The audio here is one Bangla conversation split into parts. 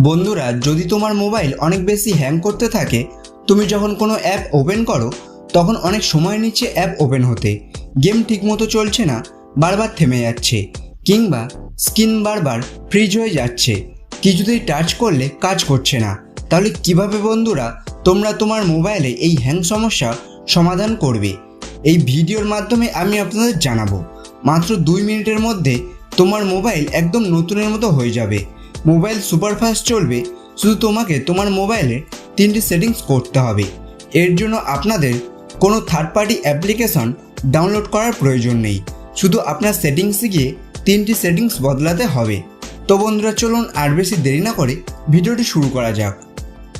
বন্ধুরা, যদি তোমার মোবাইল অনেক বেশি হ্যাং করতে থাকে, তুমি যখন কোনো অ্যাপ ওপেন করো, তখন অনেক সময় নিচ্ছে অ্যাপ ওপেন হতে। গেম ঠিকমতো চলছে না, বারবার থেমে যাচ্ছে, কিংবা স্ক্রিন বারবার ফ্রিজ হয়ে যাচ্ছে। কিছুতেই টাচ করলে কাজ করছে না। তাহলে কীভাবে বন্ধুরা, তোমরা তোমার মোবাইলে এই হ্যাং সমস্যা সমাধান করবে? এই ভিডিওর মাধ্যমে আমি আপনাদের জানাব। মাত্র দুই মিনিটের মধ্যে তোমার মোবাইল একদম নতুনের মতো হয়ে যাবে। মোবাইল সুপারফাস্ট চলবে, শুধু তোমাকে তোমার মোবাইলে তিনটি সেটিংস করতে হবে। এর জন্য আপনাদের কোনো থার্ড পার্টি অ্যাপ্লিকেশন ডাউনলোড করার প্রয়োজন নেই। শুধু আপনার সেটিংসে গিয়ে তিনটি সেটিংস বদলাতে হবে। তো বন্ধুরা, চলুন আর বেশি দেরি না করে ভিডিওটি শুরু করা যাক।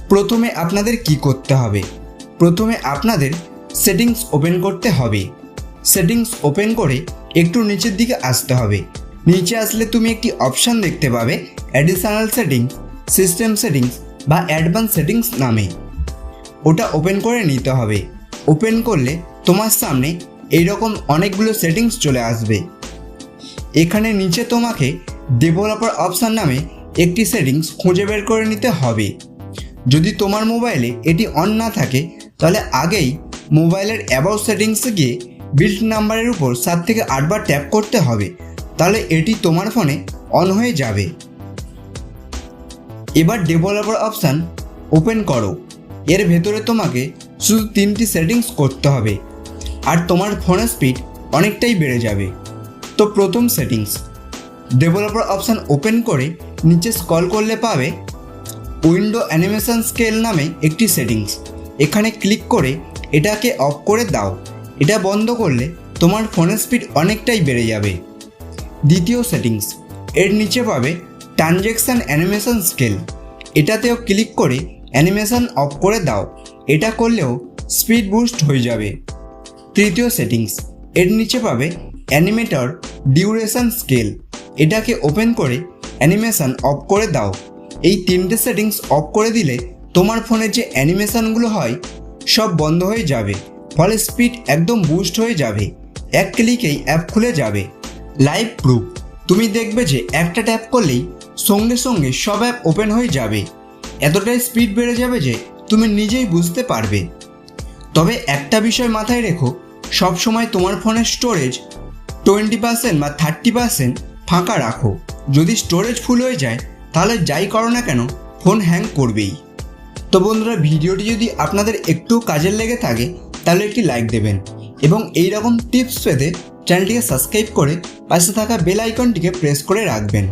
প্রথমে আপনাদের কি করতে হবে? প্রথমে আপনাদের সেটিংস ওপেন করতে হবে। সেটিংস ওপেন করে একটু নিচের দিকে আসতে হবে। নিচে আসলে তুমি একটি অপশান দেখতে পাবে অ্যাডিশনাল সেটিংস সিস্টেম সেটিংস বা অ্যাডভান্স সেটিংস নামে। ওটা ওপেন করে নিতে হবে। ওপেন করলে তোমার সামনে এইরকম অনেকগুলো সেটিংস চলে আসবে। এখানে নিচে তোমাকে ডেভেলপার অপশান নামে একটি সেটিংস খুঁজে বের করে নিতে হবে। যদি তোমার মোবাইলে এটি অন না থাকে, তাহলে আগেই মোবাইলের অ্যাবাউট সেটিংসে গিয়ে বিল্ড নাম্বারের উপর সাত থেকে আটবার ট্যাপ করতে হবে। তাহলে এটি তোমার ফোনে অন হয়ে যাবে। এবার ডেভেলপার অপশান ওপেন করো। এর ভেতরে তোমাকে শুধু তিনটি সেটিংস করতে হবে। আর তোমার ফোনের স্পিড অনেকটাই বেড়ে যাবে। তো প্রথম সেটিংস ডেভেলপার অপশান ওপেন করে নিচে স্কল করলে পাবে উইন্ডো অ্যানিমেশন স্কেল নামে একটি সেটিংস এখানে ক্লিক করে এটাকে অফ করে দাও। এটা বন্ধ করলে তোমার ফোনের স্পিড অনেকটাই বেড়ে যাবে। দ্বিতীয় সেটিংস এর নিচে পাবে ট্রানজ্যাকশান অ্যানিমেশন স্কেল এটাতেও ক্লিক করে অ্যানিমেশন অফ করে দাও। এটা করলেও স্পিড বুস্ট হয়ে যাবে। তৃতীয় সেটিংস এর নিচে পাবে অ্যানিমেটর ডিউরেশন স্কেল এটাকে ওপেন করে অ্যানিমেশন অফ করে দাও। এই তিনটে সেটিংস অফ করে দিলে তোমার ফোনে যে অ্যানিমেশনগুলো হয়, সব বন্ধ হয়ে যাবে। ফলে স্পিড একদম বুস্ট হয়ে যাবে। এক ক্লিকেই অ্যাপ খুলে যাবে। লাইভ প্রুফ তুমি দেখবে যে একটা ট্যাপ করলেই সঙ্গে সঙ্গে সব অ্যাপ ওপেন হয়ে যাবে। এতটাই স্পিড বেড়ে যাবে যে তুমি নিজেই বুঝতে পারবে। তবে একটা বিষয় মাথায় রেখো সবসময় তোমার ফোনের স্টোরেজ টোয়েন্টি পার্সেন্ট বা থার্টি পার্সেন্ট ফাঁকা রাখো। যদি স্টোরেজ ফুল হয়ে যায়, তাহলে যাই করো না কেন ফোন হ্যাং করবেই। তো বন্ধুরা, ভিডিওটি যদি আপনাদের একটু কাজের লেগে থাকে, তাহলে একটি লাইক দেবেন। এবং এই রকম টিপস পেতে চ্যানেলটিকে সাবস্ক্রাইব করে পাশে থাকা বেল আইকনটিকে প্রেস করে রাখবেন।